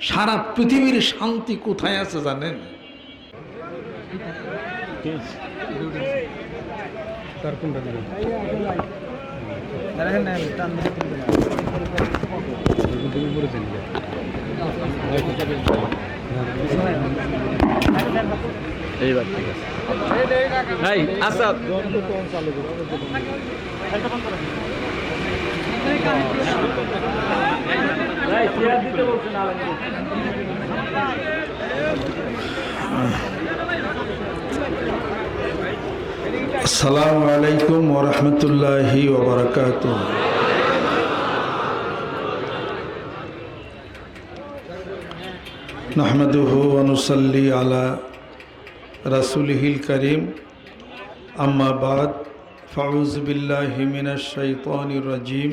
সারা পৃথিবীর শান্তি কোথায় আছে জানেন? ভাই আসসালামু আলাইকুম ওরহমতুল্লাহি ওবরাকাত নাহমাদুহু অনুসল্লি আলা রাসুলহিল করিম। আম্মা বাদ ফাউজ বিল্লাহি মিনাশ শাইতানির রাজিম।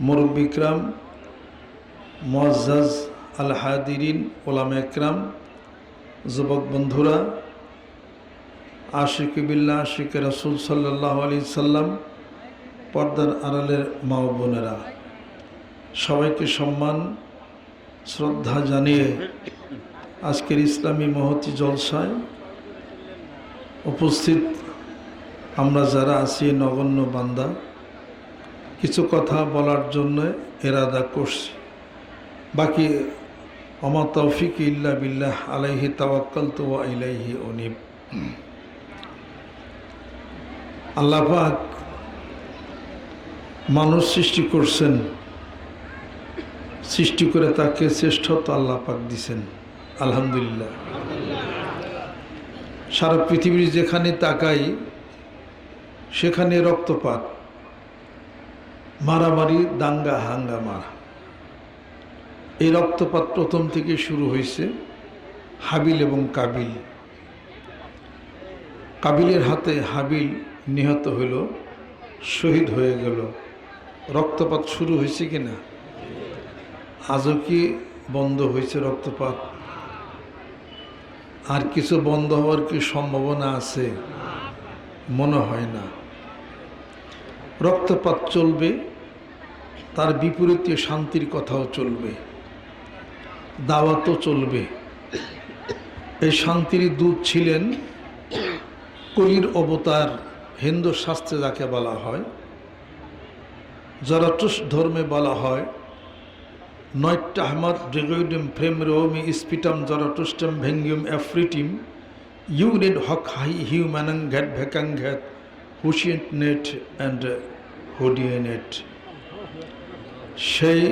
মুরব্বিকরাম মোয়াজ্জাজ আল হাদিরিন ওলাম একরাম যুবক বন্ধুরা, আশিক বিল্লা আশিক রসুল সাল্লাহ আলি সাল্লাম, পর্দার আড়ালের মা বোনেরা, সবাইকে সম্মান, শ্রদ্ধা জানিয়ে আজকের ইসলামী মহতি জলসায় উপস্থিত আমরা যারা আছি নগণ্য বান্দা কিছু কথা বলার জন্য এরাদা করছি। বাকি অমা তৌফিক ইল্লা বিল্লাহ, আলাইহি তাওয়াক্কাল তো ইলাইহি অনিব আল্লাপাক মানুষ সৃষ্টি করছেন, সৃষ্টি করে তাকে শ্রেষ্ঠত্ব আল্লাপাক দিছেন। আলহামদুলিল্লাহ। সারা পৃথিবীর যেখানে তাকাই, সেখানে রক্তপাত। মারামারি, দাঙ্গা, হাঙ্গামা। এই রক্তপাত প্রথম থেকে শুরু হয়েছে হাবিল এবং কাবিল। কাবিলের হাতে হাবিল নিহত হইল শহীদ হয়ে গেল। রক্তপাত শুরু হয়েছে কি না আজও কি বন্ধ হয়েছে রক্তপাত? আর কিছু বন্ধ হওয়ার কি সম্ভাবনা আছে? মনে হয় না। রক্তপাত চলবে, তার বিপরীতে শান্তির কথাও চলবে, দাওয়াতও চলবে। এই শান্তির দূত ছিলেন কলির অবতার হিন্দু শাস্ত্রে যাকে বলা হয় জরাটুস ধর্মে বলা হয় নয়টা আহমদ ড্রেগোইডিম ফ্রেম রোমি স্পিটাম জরাটুস্টম ভেঙ্গিউম অ্যাফ্রিটিম ইউনিট হক হাই হিউম্যানং ঘ্যাট ভ্যাকাং ঘ্যাট হুশিয়েন্ট নেট অ্যান্ড হুডিয়েনেট সেই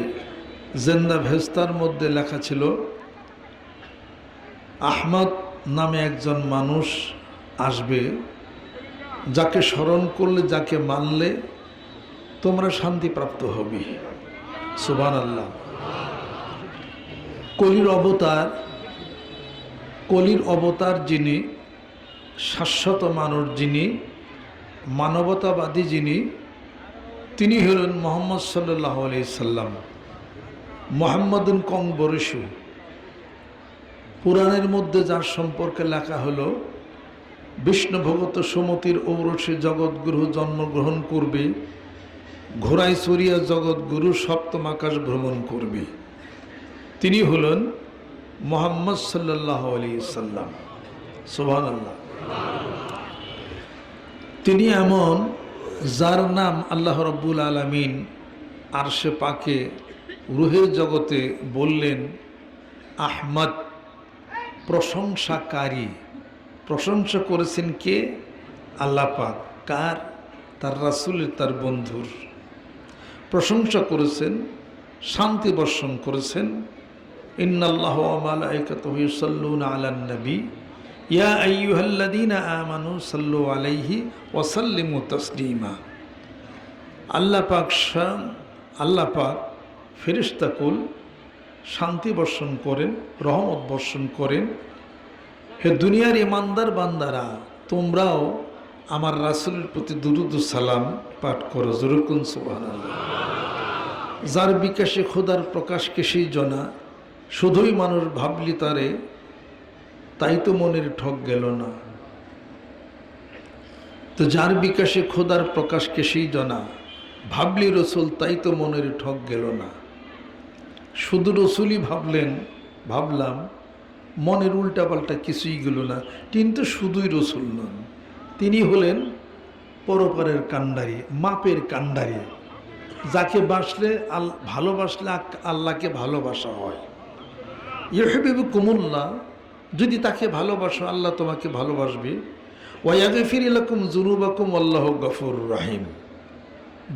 জেন্দা ভেস্তার মধ্যে লেখা ছিল, আহমদ নামে একজন মানুষ আসবে, যাকে স্মরণ করলে, যাকে মানলে তোমরা শান্তিপ্রাপ্ত হবে। সুবান আল্লাহ কলির অবতার কলির অবতার যিনি, শাশ্বত মানুষ যিনি মানবতাবাদী যিনি, তিনি হলেন মোহাম্মদ সাল্লাহ আলি সাল্লাম। মোহাম্মদুন কং বরিশু পুরাণের মধ্যে যার সম্পর্কে লেখা হলো বিষ্ণু ভগত সমতির ঔরসে জগৎগুরু জন্মগ্রহণ করবে ঘোড়াই সরিয়া জগৎগুরু সপ্তম আকাশ ভ্রমণ করবে। তিনি হলেন মোহাম্মদ সাল্লাহ আলী সাল্লাম। সোহান আল্লাহ তিনি এমন, যার নাম আল্লাহ রব্বুল আলমিন আরশে পাকে রুহের জগতে বললেন, আহমদ প্রশংসাকারী। প্রশংসা করেছেন কে? আল্লাহ পাক। কার? তার রাসুলের, তার বন্ধুর। প্রশংসা করেছেন, শান্তি বর্ষণ করেছেন। ইন্নাল্লাহ মালাইকাতহুসাল্লুন আলান নবী ইয়া আইয়ুহাল্লাযীনা আমানু সাল্লু আলাইহি ওয়া সাল্লিমু তাসলিমা। আল্লাহ পাক আল্লাহ পাক ফেরেশতাকুল শান্তি বর্ষণ করেন, রহমত বর্ষণ করেন। হে দুনিয়ার ইমানদার বান্দারা, তোমরাও আমার রাসুলের প্রতি দুরুদ সালাম পাঠ করো। জরুকুন যার বিকাশে খোদার প্রকাশকে সেই জনা, শুধুই মানুষ ভাবলি তারে তাই তো মনের ঠক গেল না। তো যার বিকাশে খোদার প্রকাশকে সেই জনা, ভাবলি রসুল, তাই তো মনের ঠক গেল না। শুধু রসুলই ভাবলেন, ভাবলাম, মনের উল্টাপাল্টা কিছুই গেল না। কিন্তু শুধুই রসুল নন, তিনি হলেন পরপারের কাণ্ডারি, মাপের কাণ্ডারি, যাকে বাসলে আল, ভালোবাসলে আল্লাহকে ভালোবাসা হয়। ইহেবিবু কুমুল্লাহ যদি তাকে ভালোবাসো, আল্লাহ তোমাকে ভালোবাসবে। ওয়াগে ফিরিলাকুম জুনুবাকুম আল্লাহ গফুর রাহিম।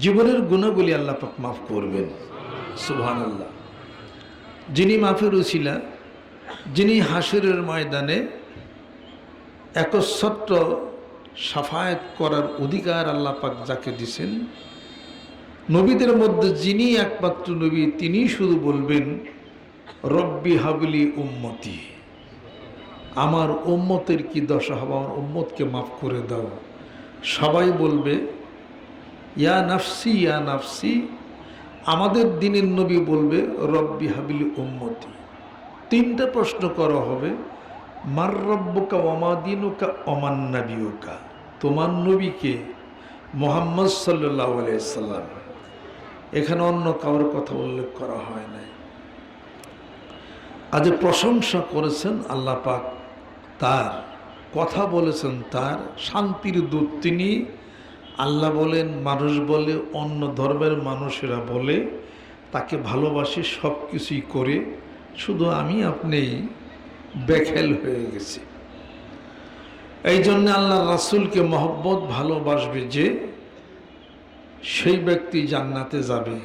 জীবনের গুণাগুলি আল্লাহ পাক মাফ করবেন। সুবহান আল্লাহ যিনি মাফের উছিলা যিনি হাসিরের ময়দানে একচ্ছত্র সাফায়াত করার অধিকার আল্লাহ পাক যাকে দিছেন, নবীদের মধ্যে যিনি একমাত্র নবী তিনি শুধু বলবেন, রব্বি হাবলি উম্মতি। আমার উম্মতের কি দশা হবে? আমার উম্মতকে মাফ করে দাও। সবাই বলবে, ইয়া নাফসি ইয়া নাফসি। আমাদের দিনের নবী বলবে, রব্বি হাবিলি উম্মতি। তিনটা প্রশ্ন করা হবে, মার রব্বকা অমাদিনুকা অমান নাবিউকা? তোমার নবীকে মোহাম্মদ সাল্লাহ সাল্লাম। এখানে অন্য কারোর কথা উল্লেখ করা হয় নাই। আজ প্রশংসা করেছেন আল্লাহ পাক। তার কথা বলেছেন, তার শান্তির দূত তিনি। আল্লাহ বলেন, মানুষ বলে, অন্য ধর্মের মানুষেরা বলে, তাকে ভালোবাসি সব কিছুই করে। শুধু আমি আপনি বেখেল হয়ে গেছি। এই জন্য আল্লাহ রাসুলকে মহব্বত, ভালোবাসবে যে সেই ব্যক্তি জান্নাতে যাবে।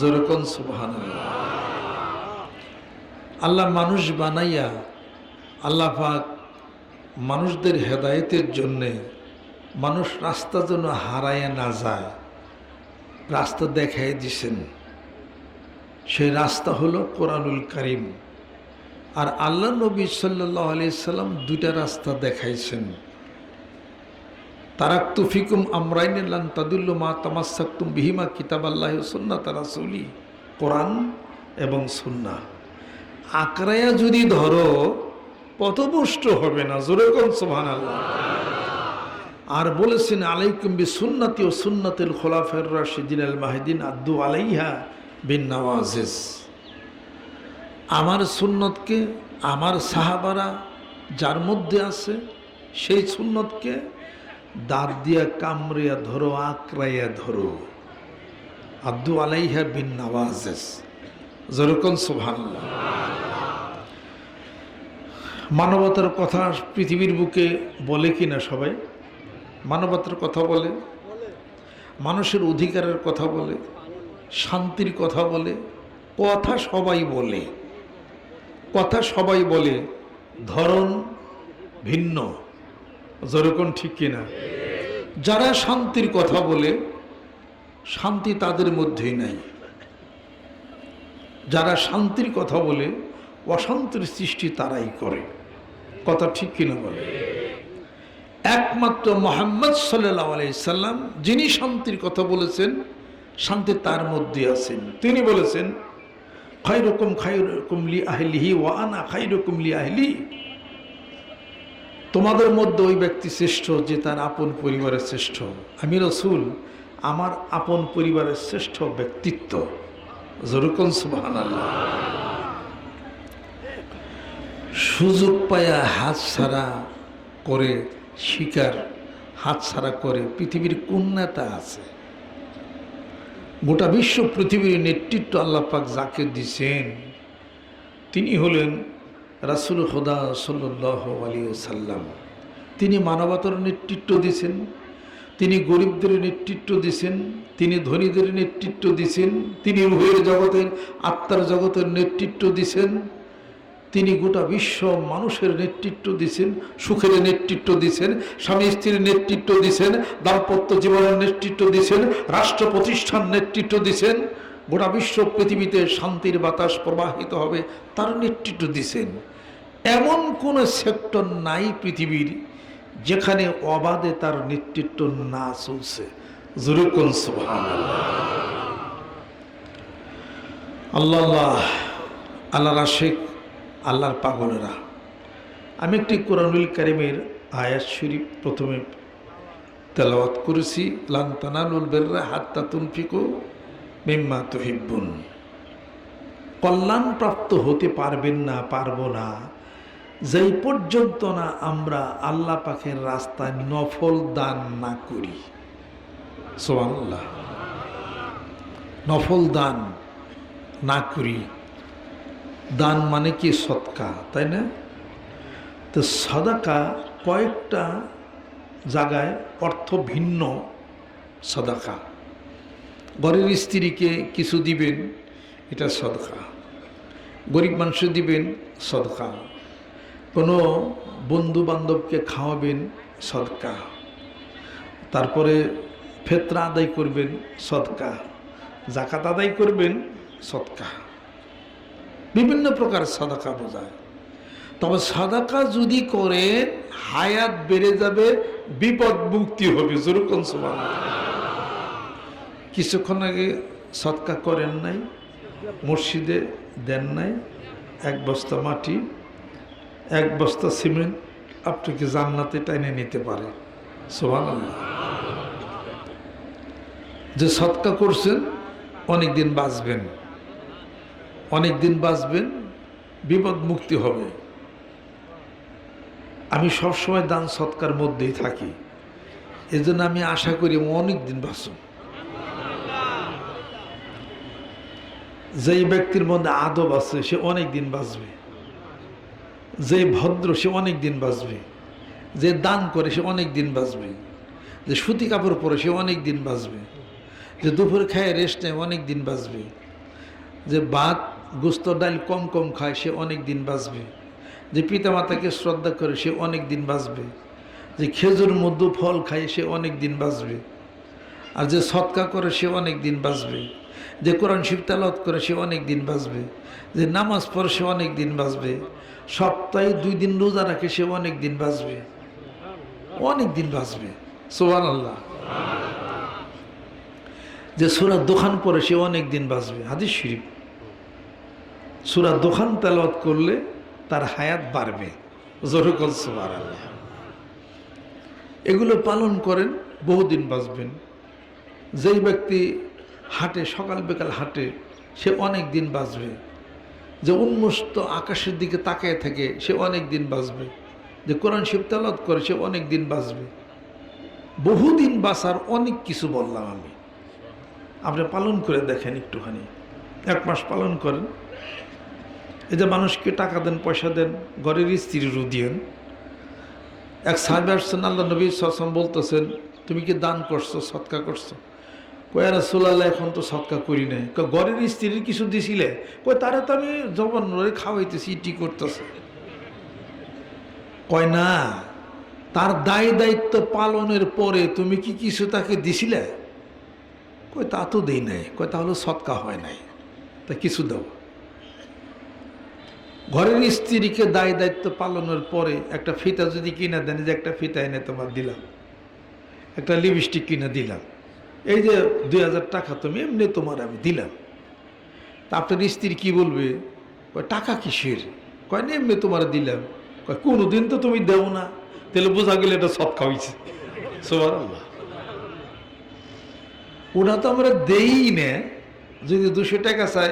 যেরকম সুবহান আল্লাহ মানুষ বানাইয়া আল্লাহ পাক মানুষদের হেদায়েতের জন্যে মানুষ রাস্তা যেন হারায় না যায়, রাস্তা দেখাই দিছেন। সেই রাস্তা হলো কোরআনুল করিম। আর আল্লাহ নবী সাল্লাহ আলিয়াল্লাম দুইটা রাস্তা দেখাইছেন। তারাক তুফিকুম আমরাইন তাদুল্ল মা তামাসাক্তুম বিহিমা কিতাব আল্লাহ সুন্না তারা সলি কোরআন এবং সুন্না আকরায়া যদি ধরো পথপুষ্ট হবে না, জোরে কোন সোহান আল্লাহ আর বলেছেন, আলাইকুম বি সুন্নাতি ও সুন্নাতিল খোলাফের রাশিদিন আল মাহিদিন আব্দু আলাইহা বিন নওয়াজিস আমার সুন্নতকে আমার সাহাবারা যার মধ্যে আছে, সেই সুন্নতকে দাঁত দিয়া কামড়িয়া ধরো, আঁকড়াইয়া ধরো। আব্দু আলাইহা বিন নওয়াজেস যেরকম সুবহানাল্লাহ। মানবতার কথা পৃথিবীর বুকে বলে কি না সবাই? মানবতার কথা বলে, মানুষের অধিকারের কথা বলে, শান্তির কথা বলে, কথা সবাই বলে। কথা সবাই বলে, ধরন ভিন্ন। যেরকম ঠিক কিনা? যারা শান্তির কথা বলে, শান্তি তাদের মধ্যেই নাই। যারা শান্তির কথা বলে, অশান্তির সৃষ্টি তারাই করে। কথা ঠিক কিনা বলে? একমাত্র মোহাম্মদ সাল্লাহ আলাইসাল্লাম যিনি শান্তির কথা বলেছেন, শান্তি তার মধ্যে আছেন তিনি বলেছেন খাই রকম খাই রকম লি আহলিহি ওয়ানা খাই রকম লি আহলি। তোমাদের মধ্যে ওই ব্যক্তি শ্রেষ্ঠ যে তার আপন পরিবারের শ্রেষ্ঠ। আমি রসুল, আমার আপন পরিবারের শ্রেষ্ঠ ব্যক্তিত্ব। জরুকন সুবাহান সুযোগ পায়া হাত ছাড়া করে শিকার, হাত ছাড়া করে পৃথিবীর কোন নেতা আছে? গোটা বিশ্ব পৃথিবীর নেতৃত্ব আল্লাপাক যাকে দিছেন, তিনি হলেন রাসুল খোদা সাল্লাহ আলী সাল্লাম তিনি মানবতার নেতৃত্ব দিছেন, তিনি গরিবদের নেতৃত্ব দিছেন, তিনি ধনীদের নেতৃত্ব দিছেন, তিনি রুহের জগতের আত্মার জগতের নেতৃত্ব দিছেন। তিনি গোটা বিশ্ব মানুষের নেতৃত্ব দিছেন সুখের নেতৃত্ব দিছেন স্বামী স্ত্রীর নেতৃত্ব দিছেন দাম্পত্য জীবনের নেতৃত্ব দিছেন রাষ্ট্র প্রতিষ্ঠান নেতৃত্ব দিছেন গোটা বিশ্ব পৃথিবীতে শান্তির বাতাস প্রবাহিত হবে, তার নেতৃত্ব দিছেন এমন কোন সেক্টর নাই পৃথিবীর যেখানে অবাধে তার নেতৃত্ব না চলছে। আল্লাহ আল্লাহ আল্লাহ রাশেক আল্লাহর পাগলেরা। আমি একটি কোরআনুল কারিমের আয়াত শরীফ প্রথমে তেলাওয়াত করেছি লান্তানালুল বেররা হাত্তা তুনফিকু মিম্মা তুহিব্বুন। কল্যাণপ্রাপ্ত হতে পারবেন না, পারব না। যেই পর্যন্ত না আমরা আল্লাহ পাখের রাস্তায় নফল দান না করি। সোয়াল্লাহ নফল দান না করি। দান মানে কি সৎকা, তাই না? তো সদাকা কয়েকটা জায়গায় অর্থ ভিন্ন সদাকা। ঘরের স্ত্রীকে কিছু দিবেন, এটা সদকা। গরিব মানুষ দিবেন, সদকা। কোনো বন্ধু বান্ধবকে খাওয়াবেন, সদকা। তারপরে ফেতরা আদায় করবেন, সদকা। জাকাত আদায় করবেন, সদকা। বিভিন্ন প্রকার সাদাকা বোঝায়। তবে সাদাকা যদি করে হায়াত বেড়ে যাবে, বিপদ মুক্তি হবে। যেরকম সমান কিছুক্ষণ আগে সৎকা করেন নাই, মসজিদে দেন নাই, এক বস্তা মাটি, এক বস্তা সিমেন্ট আপনাকে জান্নাতে টাইনে নিতে পারে সোহান যে সৎকা করছেন অনেক দিন বাঁচবেন। অনেক দিন বাঁচবেন, বিপদ মুক্তি হবে। আমি সবসময় দান সৎকার মধ্যেই থাকি। এজন্য আমি আশা করি অনেক দিন বাঁচব। যেই ব্যক্তির মধ্যে আদব আছে, সে অনেক দিন বাঁচবে। যে ভদ্র, সে অনেক দিন বাঁচবে। যে দান করে, সে অনেক দিন বাঁচবে। যে সুতি কাপড় পরে, সে অনেক দিন বাঁচবে। যে দুপুর খায়, রেস্ট নেয়, অনেক দিন বাঁচবে। যে ভাত গুস্ত ডাল কম কম খায়, সে অনেক দিন বাঁচবে। যে পিতামাতাকে শ্রদ্ধা করে, সে অনেক দিন বাঁচবে। যে খেজুর মধ্য ফল খায়, সে অনেক দিন বাঁচবে। আর যে সৎকা করে, সে অনেক দিন বাঁচবে। যে কোরআন শিব তালত করে, সে অনেক দিন বাঁচবে। যে নামাজ পড়ে, সে অনেক দিন বাঁচবে। সপ্তাহে দুই দিন রোজা রাখে, সে অনেক দিন বাঁচবে। অনেক দিন বাঁচবে। সোহান আল্লাহ যে সুরা দোকান পরে সে অনেক দিন বাঁচবে। হাদিস শরীফ। সুরা দোকান তেলাওয়াত করলে তার হায়াত বাড়বে। জরুকল আল্লাহ এগুলো পালন করেন, বহুদিন বাঁচবেন। যেই ব্যক্তি হাটে, সকাল বিকাল হাটে, সে অনেক দিন বাঁচবে। যে উন্মুষ্ট আকাশের দিকে তাকিয়ে থাকে, সে অনেক দিন বাঁচবে। যে কোরআন শিব তেলাওয়াত করে, সে অনেক দিন বাঁচবে। বহুদিন বাঁচার অনেক কিছু বললাম আমি। আপনি পালন করে দেখেন একটুখানি। এক মাস পালন করেন যে মানুষকে টাকা দেন, পয়সা দেন, ঘরের স্ত্রীরও দিয়েন। এক সাহেব আসছেন, আল্লাহ নবী সাসম বলতেছেন, তুমি কি দান করছ, সৎকা করছ? কয় রাসুল্লাহ এখন তো সৎকা করি নাই। ঘরের স্ত্রীর কিছু দিছিলে? কয়, তারা তো আমি জবন ধরে খাওয়াইতেছি, ইটি করতেছে। কয়, না, তার দায় দায়িত্ব পালনের পরে তুমি কি কিছু তাকে দিছিলে? কয়, তা তো দেই নাই। কয়, তাহলে সৎকা হয় নাই। তা কিছু দাও ঘরের স্ত্রীকে দায় দায়িত্ব পালনের পরে একটা ফিতা যদি কিনে দেন যে একটা ফিতা এনে তোমার দিলাম, একটা লিপস্টিক কিনে দিলাম, এই যে দুই হাজার টাকা তুমি এমনি তোমার আমি দিলাম। তা আপনার স্ত্রী কি বলবে? কয়, টাকা কিসের? কয়, না, এমনি তোমার দিলাম। কয়, কোনোদিন তো তুমি দেও না। তাহলে বোঝা গেলে এটা সব খাওয়াইছে সোবার আল্লাহ ওটা তো আমরা দেই না, যদি দুশো টাকা চাই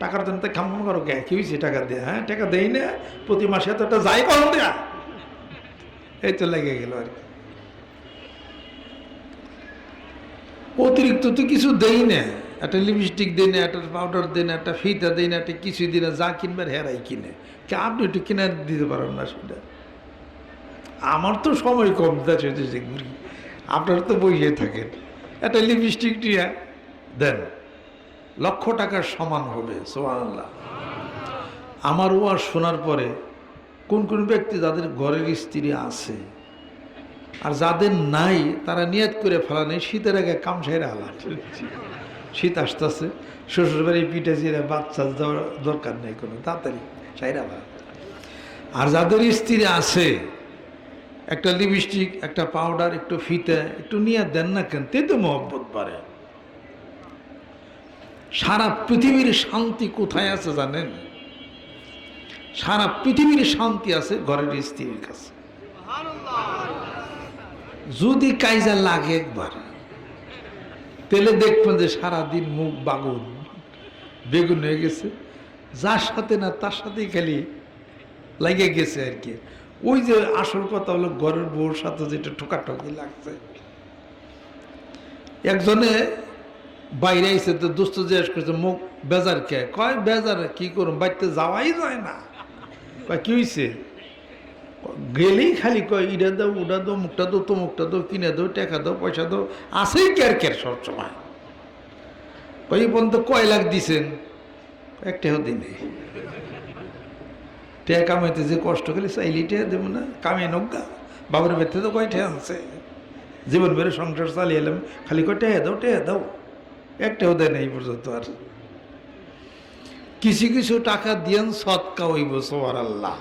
টাকার জন্য তো খাম করো কে? কি হয়েছে টাকা দেয়া হ্যাঁ? টাকা দেই না, প্রতি মাসে তো একটা যাই কখন দেয়া। এই তো লেগে গেল আর কি। অতিরিক্ত তো কিছু দেই না, একটা লিপস্টিক দেই না, একটা পাউডার দেই না, একটা ফিতা দেই না, একটা কিছু দিই না, যা কিনবার হেরাই কিনে। কে আপনি একটু কিনে দিতে পারেন না সেটা? আমার তো সময় কম ঘুরি আপনারা তো বইয়ে থাকেন। একটা লিপস্টিক দিয়ে, দেন। লক্ষ টাকার সমান হবে সোহানাল্লাহ আমার ওয়াজ শোনার পরে কোন কোন ব্যক্তি যাদের ঘরের স্ত্রী আছে আর যাদের নাই, তারা নিয়ত করে ফেলা নেই শীতের আগে কামসাইরা হালা শীত আসতেছে শ্বশুর বাড়ি পিঠে চিরে বাচ্চা দরকার নেই কোনো, তাড়াতাড়ি সাইরা ভাগ আর যাদের স্ত্রী আছে, একটা লিপস্টিক একটা পাউডার একটু ফিতে, একটু নিয়ে দেন না কেন, তে তো মহব্বত বাড়ে। সারা পৃথিবীর শান্তি কোথায় আছে জানেন? সারা পৃথিবীর শান্তি আছে ঘরের স্ত্রীর কাছে। যদি কাইজা লাগে একবার তেলে দেখবেন যে সারাদিন মুখ বাগুন, বেগুন হয়ে গেছে। যার সাথে না তার সাথেই খালি লাগে গেছে আর কি। ওই যে আসল কথা হলো ঘরের বউর সাথে যেটা ঠোকাঠকি লাগছে। একজনে বাইরে আইসে তো দোস্ত জিজ্ঞেস করছে, মুখ বেজার কে? কয়, বেজার, কি করুন বাড়িতে যাওয়াই যায় না। কয়, কি হয়েছে গেলেই খালি কয় ইটা দাও ওটা দাও, মুখটা দাও, তো মুখটা দাও, কিনে দাও, টাকা দাও, পয়সা দাও। আসেই কেয়ার কেয়ার সব সময় কই পর্যন্ত কয় লাখ দিছেন? একটাও দিনে টেয়া কামাইতে যে কষ্ট করে চাইলি টেয়া দেবো না, কামিয়ে নৌকা বাবার বেতে তো কয় টেয়া আছে জীবন বেড়ে সংসার চালিয়ে এলাম, খালি কয়, টেয়া দাও টেয়া দাও। একটাও দেয় না এই পর্যন্ত আর। কিছু কিছু টাকা দিয়েন সৎকা হইব সোয়ার আল্লাহ